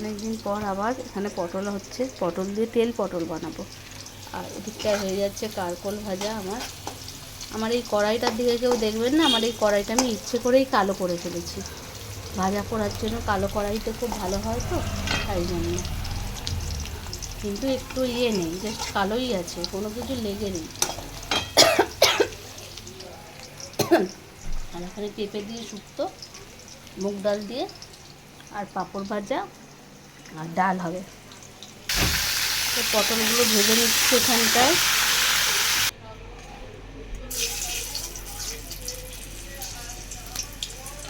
অনেকদিন পর আবার এখানে পটল হচ্ছে। পটল দিয়ে তেল পটল বানাবো। আর এদিকটায় হয়ে যাচ্ছে কারকল ভাজা আমার। আমার এই কড়াইটার দিকে কেউ দেখবেন না? আমার এই কড়াইটা আমি ইচ্ছে করেই কালো করে ফেলেছি। ভাজা করার জন্য কালো কড়াইতে খুব ভালো হয় তো, তাই জন্য। কিন্তু একটু ইয়ে নেই জাস্ট কালোই আছে, কোনো কিছু লেগে নেই। আর এখানে পেঁপে দিয়ে শুক্তো, মুগ ডাল দিয়ে, আর পাঁপড় ভাজা। আর ডাল হবে। তো পটলগুলো ভেজে নিচ্ছি এখানটায়।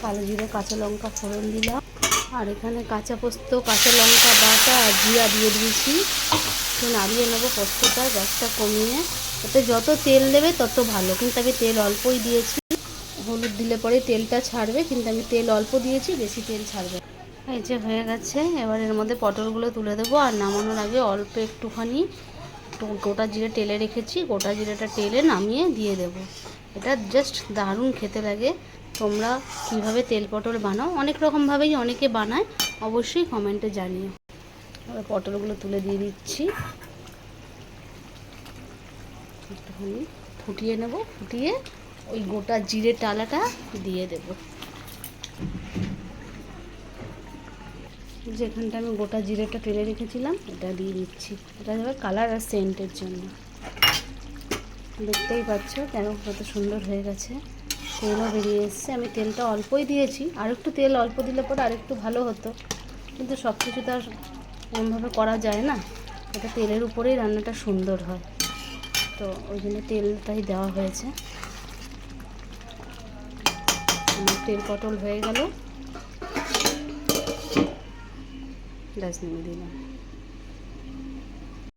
কালো জিরে, কাঁচা লঙ্কা ফোড়ন দিলাম। আর এখানে কাঁচা পোস্ত, কাঁচা লঙ্কা বাটা আর জিরা দিয়ে দিয়েছি। তো নাড়িয়ে নেব পোস্তটা, গ্যাসটা কমিয়ে। ওতে যত তেল দেবে তত ভালো। কিন্তু আমি তেল অল্পই দিয়েছি। হলুদ দিলে পরে তেলটা ছাড়বে, কিন্তু আমি তেল অল্প দিয়েছি, বেশি তেল ছাড়বে। এই যে হয়ে গেছে, এবার এর মধ্যে পটলগুলো তুলে দেবো আর নামানোর আগে অল্প একটুখানি গোটা জিরে টেলে রেখেছি, গোটা জিরেটা টেলে নামিয়ে দিয়ে দেব। এটা জাস্ট দারুণ খেতে লাগে। তোমরা কীভাবে তেল পটল বানাও, অনেক রকমভাবেই অনেকে বানায়, অবশ্যই কমেন্টে জানিও। এবার পটলগুলো তুলে দিয়ে দিচ্ছি। একটুখানি ফুটিয়ে নেব, ফুটিয়ে ওই গোটা জিরে টালাটা দিয়ে দেব। যেখানটা আমি গোটা জিরেটা টেলে রেখেছিলাম, এটা দিয়ে দিচ্ছি। এটা যাবে কালার আর সেন্টের জন্য। দেখতেই পাচ্ছ কেন কত সুন্দর হয়ে গেছে। তেলও বেরিয়ে এসছে। আমি তেলটা অল্পই দিয়েছি। আর একটু তেল অল্প দিলে পরে আরেকটু ভালো হতো। কিন্তু সব কিছু তো আর এমনভাবে করা যায় না। এটা তেলের উপরেই রান্নাটা সুন্দর হয়। তো ওই জন্য তেলটাই দেওয়া হয়েছে। তেল পটল হয়ে গেল। ব্যাস নেমে দিলাম